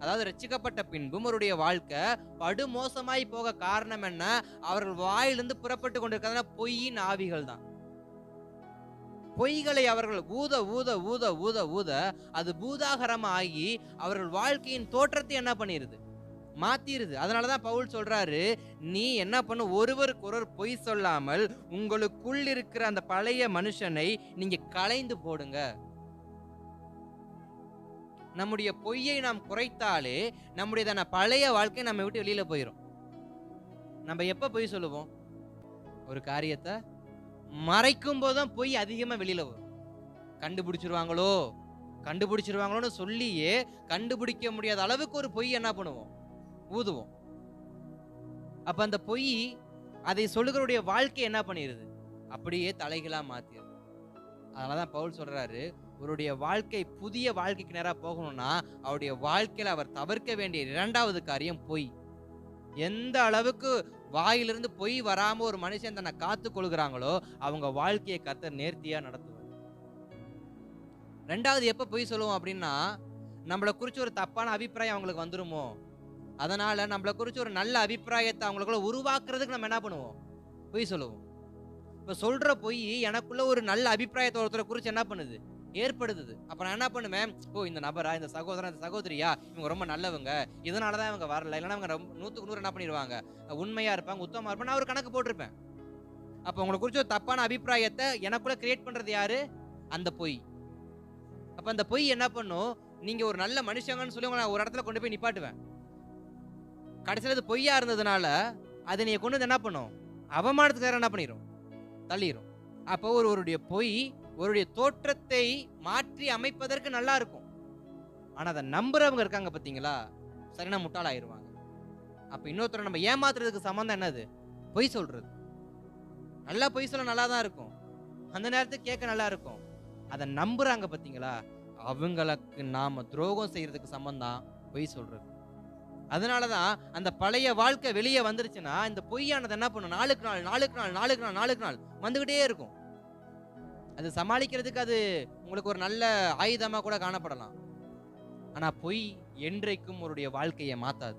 அதாவது ரசிக்கப்பட்ட பின்பும் அவருடைய வாழ்க்கை படுமோசமாய் போக காரணம் என்ன? அவர்கள் வாயிலிருந்து புறப்பட்டு கொண்டிருக்கிறதுனா பொய்யின் ஆவிகள் தான். பொய்களை அவர்கள் ஊத ஊத ஊத ஊத ஊத அது பூதாகரமாகி அவர்கள் வாழ்க்கையின் தோற்றத்தை என்ன பண்ணிருது? மாத்திருது. அதனாலதான் பவுல் சொல்றாரு நீ என்ன பண்ணு? ஒருவருக்கு ஒருவர் பொய் சொல்லாமல் உங்களுக்குள் இருக்கிற அந்த பழைய மனுஷனை நீங்க களைந்து போடுங்க. நம்முடைய பொய்யை நாம் குறைத்தாலே நம்முடையதான பழைய வாழ்க்கை நம்ம விட்டு வெளியில போயிடும் நம்ம எப்ப பொய் சொல்லுவோம்? ஒரு காரியத்தை மறைக்கும் போதுதான் பொய் அதிகமா வெளியில வரும். கண்டுபிடிச்சிருவாங்களோ? கண்டுபிடிச்சிருவாங்களோன்னு சொல்லியே கண்டுபிடிக்க முடியாத அளவுக்கு ஒரு பொய் என்ன பண்ணுவோம்? ஊதுவோம். அப்ப அந்த பொய் அதை சொல்லுகிறவுடைய வாழ்க்கை என்ன பண்ணிடுது அப்படியே தலைகளாக தலைகளா அதனால தான் பவுல் சொல்கிறாரு அவருடைய வாழ்க்கை புதிய வாழ்க்கைக்கு நேராக போகணும்னா அவருடைய வாழ்க்கையில் அவர் தவிர்க்க வேண்டிய இரண்டாவது காரியம் பொய். எந்த அளவுக்கு வாயிலிருந்து பொய் வராமல் ஒரு மனுஷன் தன்னை காத்து கொள்கிறாங்களோ அவங்க வாழ்க்கையை கத்த நேர்த்தியாக நடத்துவார். ரெண்டாவது எப்போ பொய் சொல்லுவோம் அப்படின்னா நம்மளை குறித்து ஒரு தப்பான அபிப்பிராயம் அவங்களுக்கு வந்துருமோ? அதனால் நம்மளை குறித்து ஒரு நல்ல அபிப்பிராயத்தை அவங்களுக்குள்ள உருவாக்குறதுக்கு நம்ம என்ன பண்ணுவோம்? பொய் சொல்லுவோம். இப்போ சொல்கிற பொய் எனக்குள்ள ஒரு நல்ல அபிப்பிராயத்தை ஒருத்தரை குறித்து என்ன பண்ணுது? ஏற்படுத்துது. அப்போ நான் என்ன பண்ணுவேன்? ஓ இந்த நபரா? இந்த சகோதரன் இந்த சகோதரியா? இவங்க ரொம்ப நல்லவங்க. இதனாலதான் இவங்க வரல. இல்லைன்னா இவங்க ரொம்ப நூற்றுக்கு நூறு என்ன பண்ணிடுவாங்க? உண்மையாக இருப்பாங்க உத்தமாக இருப்பாங்க. நான் ஒரு கணக்கு போட்டிருப்பேன். அப்போ உங்களை குறித்து ஒரு தப்பான அபிப்பிராயத்தை எனக்குள்ளே கிரியேட் பண்ணுறது யாரு? அந்த பொய். அப்போ அந்த பொய் என்ன பண்ணும்? நீங்கள் ஒரு நல்ல மனுஷங்கன்னு சொல்லி உங்களை நான் ஒரு இடத்துல கொண்டு போய் நிப்பாட்டுவேன். கடைசியில் அது பொய்யா இருந்ததுனால அதை நீங்கள் கொண்டு வந்து என்ன பண்ணும்? அவமானத்துக்கார என்ன பண்ணிடும் தள்ளிடும் அப்போ ஒருவருடைய பொய் ஒருடைய தோற்றத்தை மாற்றி அமைப்பதற்கு நல்லா இருக்கும். ஆனால் அதை நம்புறவங்க இருக்காங்க பார்த்தீங்களா சரினா முட்டாளாயிருவாங்க அப்போ இன்னொருத்தரை நம்ம ஏமாத்துறதுக்கு சம்மந்தம் என்னது? பொய் சொல்றது. நல்லா பொய் சொல்ல நல்லா தான் இருக்கும். அந்த நேரத்துக்கு கேட்க நல்லா இருக்கும். அதை நம்புறாங்க பார்த்தீங்களா அவங்களுக்கு நாம துரோகம் செய்யறதுக்கு சம்மந்தான் பொய் சொல்றது. அதனால தான் அந்த பழைய வாழ்க்கை வெளியே வந்துருச்சுன்னா இந்த பொய்யானது என்ன பண்ணும்? நாளுக்கு நாள் நாளுக்கு நாள் நாளுக்கு நாள் நாளுக்கு நாள் வந்துக்கிட்டே இருக்கும். அது சமாளிக்கிறதுக்கு அது உங்களுக்கு ஒரு நல்ல ஆயுதமாக கூட காணப்படலாம். ஆனால் பொய் என்றைக்கும் அவருடைய வாழ்க்கையை மாற்றாது